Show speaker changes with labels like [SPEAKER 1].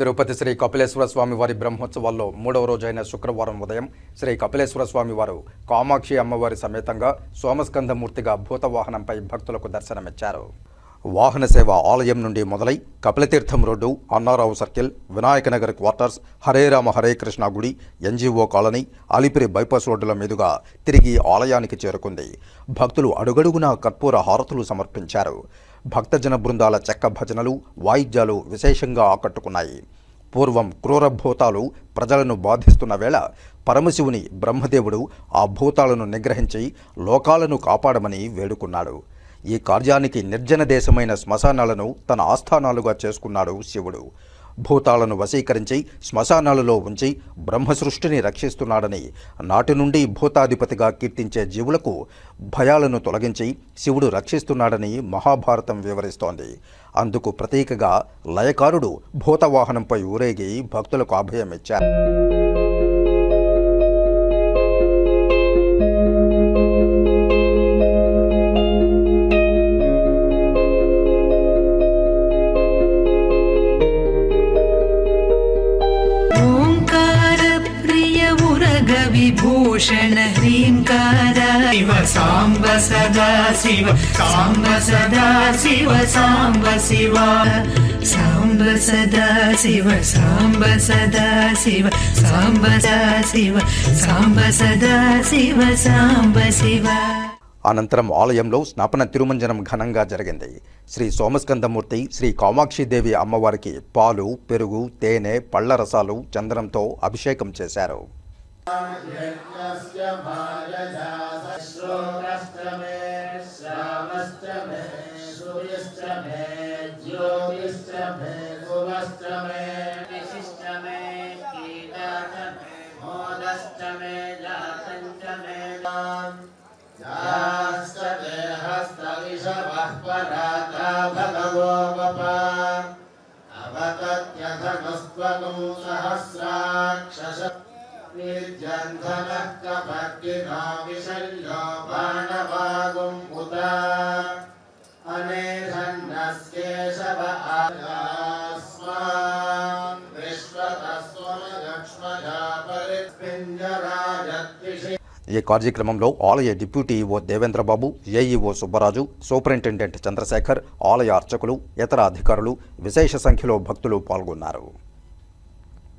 [SPEAKER 1] తిరుపతి శ్రీ కపిలేశ్వర స్వామి వారి బ్రహ్మోత్సవాల్లో మూడవ రోజైన శుక్రవారం ఉదయం శ్రీ కపిలేశ్వర స్వామి వారు కామాక్షి అమ్మవారి సమేతంగా సోమస్కందమూర్తిగా భూతవాహనంపై భక్తులకు దర్శనమిచ్చారు. వాహన సేవ ఆలయం నుండి మొదలై Kapilatheertham road Annarao circle Vinayakanagar quarters Hare Rama Hare Krishna గుడి ఎన్జీఓ కాలనీ అలిపిరి బైపాస్ రోడ్డుల మీదుగా తిరిగి ఆలయానికి చేరుకుంది. భక్తులు అడుగడుగునా కర్పూర హారతులు సమర్పించారు. భక్తజన బృందాల చెక్క భజనలు వాయిద్యాలు విశేషంగా ఆకట్టుకున్నాయి. పూర్వం క్రూర భూతాలు ప్రజలను బాధిస్తున్న వేళ పరమశివుని బ్రహ్మదేవుడు ఆ భూతాలను నిగ్రహించి లోకాలను కాపాడమని వేడుకున్నాడు. ఈ కార్యానికి నిర్జన దేశమైన శ్మశానాలను తన ఆస్థానాలుగా చేసుకున్నాడు శివుడు. భూతాలను వశీకరించి శ్మశానాలలో ఉంచి బ్రహ్మ సృష్టిని రక్షిస్తున్నాడని నాటి నుండి భూతాధిపతిగా కీర్తించే జీవులకు భయాలను తొలగించి శివుడు రక్షిస్తున్నాడని మహాభారతం వివరిస్తోంది. అందుకు ప్రతీకగా లయకారుడు భూతవాహనంపై ఊరేగి భక్తులకు అభయమిచ్చారు.
[SPEAKER 2] विभूषण ह्रीङ्कार शिव साम्ब सदा शिव साम्ब सदा शिव साम्ब शिव साम्ब सदा शिव साम्ब सदा शिव साम्ब सदा शिव साम्ब सदा शिव साम्ब शिव
[SPEAKER 1] అనంతరం ఆలయంలో స్నాపన తిరుమంజనం ఘనంగా జరిగింది శ్రీ సోమస్కందమూర్తి శ్రీ కామాక్షిదేవి అమ్మవారికి పాలు పెరుగు తేనె పళ్ల రసాలు చందనంతో అభిషేకం చేశారు
[SPEAKER 3] यज्ञस्य भारोणश्चमे मे शुभश्च मे सूर्यश्च मे ज्योतिश्च मे भुवश्च मे निशिश्च मे कीटाच मे मोदश्च मे जातञ्च मे हस्तविष देहस्तविषवः पराता भगवो गपा अवतत्यथमस्त्वं सहस्राक्ष निर्जन्धनः कपट्टिनो विशल्यो बाणवागुम् उत अनेधन्नस्केशव आस्मान् विश्वतस्वमलक्ष्मजा परिपिञ्जराजद्विषि ఈ
[SPEAKER 1] కార్యక్రమంలో ఆలయ deputy EO Devendrababu AEO Subbaraju superintendent Chandrashekar ఆలయ అర్చకులు ఇతర అధికారులు విశేష సంఖ్యలో భక్తులు పాల్గొన్నారు